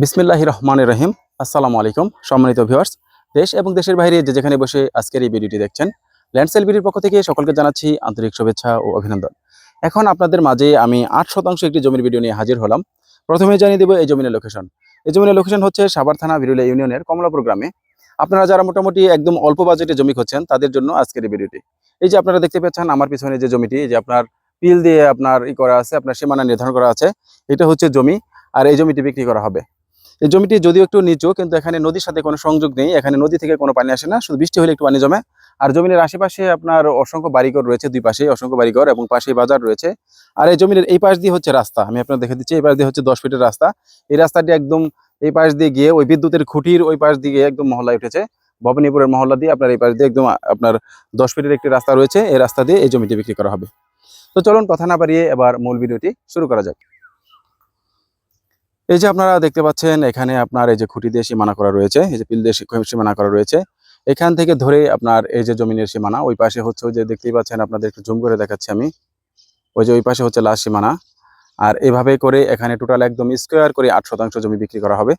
বিসমিল্লাহ রহমান রহিম। আসসালামু আলাইকুম, সম্মানিত ভিউয়ার্স দেশ এবং দেশের বাইরে যে যেখানে বসে আজকের এই ভিডিওটি দেখছেন ল্যান্ডসেল বিডির পক্ষ থেকে সকলকে জানাচ্ছি আন্তরিক শুভেচ্ছা ও অভিনন্দন। এখন আপনাদের মাঝে আমি আট শতাংশ একটি জমির ভিডিও নিয়ে হাজির হলাম। প্রথমে জানিয়ে দেব এই জমিনের লোকেশন এই জমিনের লোকেশন হচ্ছে সাভার থানা বিরুলিয়া ইউনিয়নের কমলাপুর গ্রামে। আপনারা যারা মোটামুটি একদম অল্প বাজেটে জমি খুঁজছেন, তাদের জন্য আজকের এই ভিডিওটি। এই যে আপনারা দেখতে পাচ্ছেন, আমার পিছনে যে জমিটি যে আপনার পিল দিয়ে আপনার ই করা আছে, আপনার সীমানা নির্ধারণ করা আছে, এটা হচ্ছে জমি, আর এই জমিটি বিক্রি করা হবে। এই জমিটি যদিও একটু নিচু, কিন্তু এখানে নদীর সাথে কোনো সংযোগ নেই। এখানে নদী থেকে কোনো পানি আসে না, শুধু বৃষ্টি হলে একটু পানি জমে। আর জমিনের আশেপাশে আপনার অসংখ্য বাড়িঘর রয়েছে দুই পাশেই অসংখ্য বাড়িঘর এবং পাশেই বাজার রয়েছে। আর এই জমিনের এই পাশ দিয়ে হচ্ছে রাস্তা, আমি আপনার দেখে দিচ্ছি, এই পাশ দিয়ে হচ্ছে দশ ফিটের রাস্তা। এই রাস্তাটি একদম এই পাশ দিয়ে গিয়ে ওই বিদ্যুতের খুঁটির ওই পাশ দিয়ে একদম মহল্লায় উঠেছে। ভবানীপুরের মহল্লা দিয়ে আপনার এই পাশ দিয়ে একদম আপনার দশ ফিটের একটি রাস্তা রয়েছে, এই রাস্তা দিয়ে এই জমিটি বিক্রি করা হবে। তো চলুন কথা না বাড়িয়ে এবার মূল ভিডিওটি শুরু করা যাক। এই যে আপনারা দেখতে পাচ্ছেন, এখানে আপনার এই যে খুঁটি দিয়ে সীমানা করা রয়েছে, এই যে পিল দিয়ে সীমানা করা রয়েছে। এখান থেকে ধরে আপনার এই যে জমিনের সীমানা, ওই পাশে হচ্ছে ওই যে দেখতেই পাচ্ছেন, আপনাদের একটু জুম করে দেখাচ্ছি আমি। ওই যে ওই পাশে হচ্ছে লাশ সীমানা। আর এভাবে করে এখানে টোটাল একদম স্কোয়ার করে আট শতাংশ জমি বিক্রি করা হবে।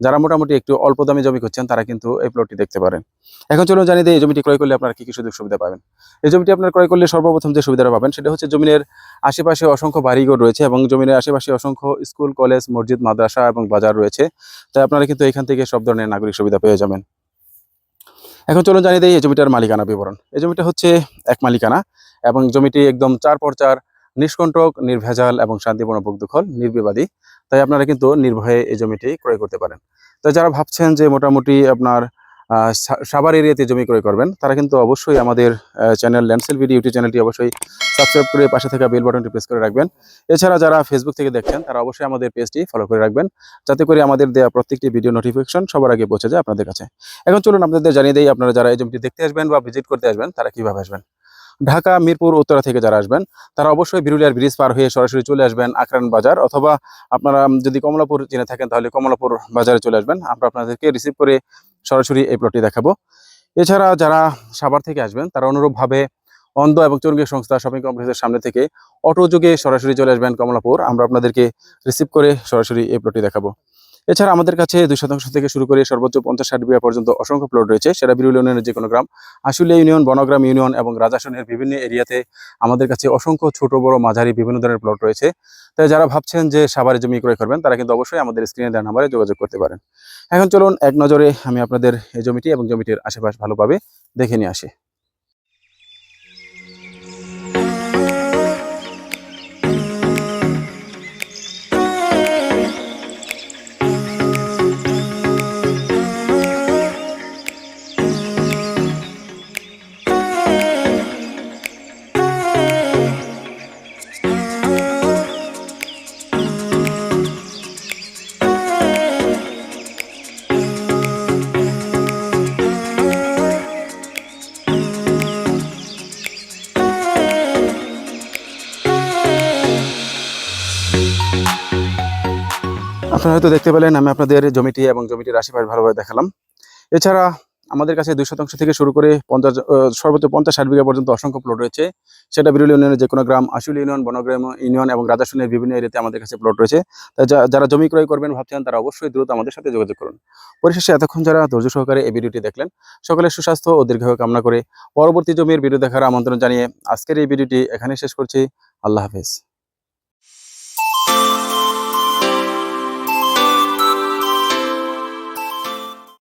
যারা মোটামুটি একটু অল্প দামে জমি করছেন তারা কিন্তু এই প্লটটি দেখতে পারেন। এখন চলুন জানিয়ে দিই, এই জমিটি ক্রয় করলে আপনারা কি কি সুযোগ সুবিধা পাবেন? এই জমিটি আপনার ক্রয় করলে সর্বপ্রথম যে সুবিধাটা পাবেন, সেটা হচ্ছে জমিনের আশেপাশে অসংখ্য বাড়িঘর রয়েছে এবং জমিনের আশেপাশে অসংখ্য স্কুল, কলেজ, মসজিদ, মাদ্রাসা এবং বাজার রয়েছে। তাই আপনারা কিন্তু এখান থেকে সব ধরনের নাগরিক সুবিধা পেয়ে যাবেন। এখন চলুন জানিয়ে দিই, এই জমিটার মালিকানা বিবরণ। এই জমিটা হচ্ছে এক মালিকানা এবং জমিটি একদম চার পর চার নিষ্কণ্টক নির্ভেজাল এবং শান্তিপূর্ণ দখল নির্বিবাদী। তাই আপনারা কিন্তু নির্ভয়ে এই জমিটি ক্রয় করতে পারেন। তো যারা ভাবছেন যে মোটামুটি আপনার আহ, সা- সাভার এরিয়াতে জমি ক্রয় করবেন তারা কিন্তু অবশ্যই আমাদের চ্যানেল ল্যান্ডসেল ভিডিও ইউটিউব চ্যানেলটি অবশ্যই সাবস্ক্রাইব করে পাশে থাকা বেল বাটনটি প্রেস করে রাখবেন। এছাড়া যারা ফেসবুক থেকে দেখছেন তারা অবশ্যই আমাদের পেজটি ফলো করে রাখবেন যাতে করে আমাদের দেওয়া প্রত্যেকটি ভিডিও নোটিফিকেশন সবার আগে পৌঁছে যায় আপনাদের কাছে। এখন চলুন আপনাদের জানিয়ে দিই আপনারা যারা এই জমিটি দেখতে আসবেন বা ভিজিট করতে আসবেন তারা কীভাবে আসবেন? ঢাকা, মিরপুর, উত্তরা থেকে যারা আসবেন, তারা অবশ্যই বিরুলিয়ার ব্রিজ পার হয়ে সরাসরি চলে আসবেন আকরান বাজার অথবা আপনারা যদি কমলাপুর চিনে থাকেন তাহলে কমলাপুর বাজারে চলে আসবেন। আমরা আপনাদেরকে রিসিভ করে সরাসরি এই প্লটটি দেখাবো। এছাড়া যারা সাভার থেকে আসবেন, তারা অনুরূপভাবে অন্ধ এবং চর্গী সংস্থা শপিং কমপ্লেক্সের সামনে থেকে অটো যোগে সরাসরি চলে আসবেন কমলাপুর। আমরা আপনাদেরকে রিসিভ করে সরাসরি এই প্লটটি দেখাবো। এছাড়া আমাদের কাছে দুই শতাংশ থেকে শুরু করে সর্বোচ্চ পঞ্চাশ ষাট বিঘা পর্যন্ত অসংখ্য প্লট রয়েছে। সেটা বিরুল ইউনিয়নের যে কোনো গ্রাম। আশুলিয়া ইউনিয়ন বনগ্রাম ইউনিয়ন এবং রাজাসনের বিভিন্ন এরিয়াতে আমাদের কাছে অসংখ্য ছোট, বড়, মাঝারি বিভিন্ন ধরনের প্লট রয়েছে। তাই যারা ভাবছেন যে সাভারে জমি ক্রয় করবেন, তারা কিন্তু অবশ্যই আমাদের স্ক্রিনে দেওয়া নাম্বারে যোগাযোগ করতে পারেন। এখন চলুন এক নজরে আমি আপনাদের এই জমিটি এবং জমিটির আশেপাশ ভালোভাবে দেখে নিয়ে আসি। আপনারা হয়তো দেখতে পেলেন, আমি আপনাদের জমিটি এবং জমিটির আশেপাশ ভালোভাবে দেখালাম। এছাড়া আমাদের কাছে দুই শতাংশ থেকে শুরু করে পঞ্চাশ সর্বোচ্চ পঞ্চাশ ষাট বিঘা পর্যন্ত অসংখ্য প্লট রয়েছে। সেটা বিরুল ইউনিয়নের যে কোনো গ্রাম, আশুল ইউনিয়ন, বনগ্রাম ইউনিয়ন এবং রাজাসনের বিভিন্ন এরিয়াতে আমাদের কাছে প্লট রয়েছে। তাই যারা জমি ক্রয় করবেন, ভাবছেন তারা অবশ্যই দ্রুত আমাদের সাথে যোগাযোগ করুন। পরিশেষে এতক্ষণ যারা ধৈর্য সহকারে এই ভিডিওটি দেখলেন সকলের সুস্বাস্থ্য ও দীর্ঘায়ু কামনা করে পরবর্তী জমির ভিডিও দেখার আমন্ত্রণ জানিয়ে আজকের এই ভিডিওটি এখানে শেষ করছি। আল্লাহ হাফেজ।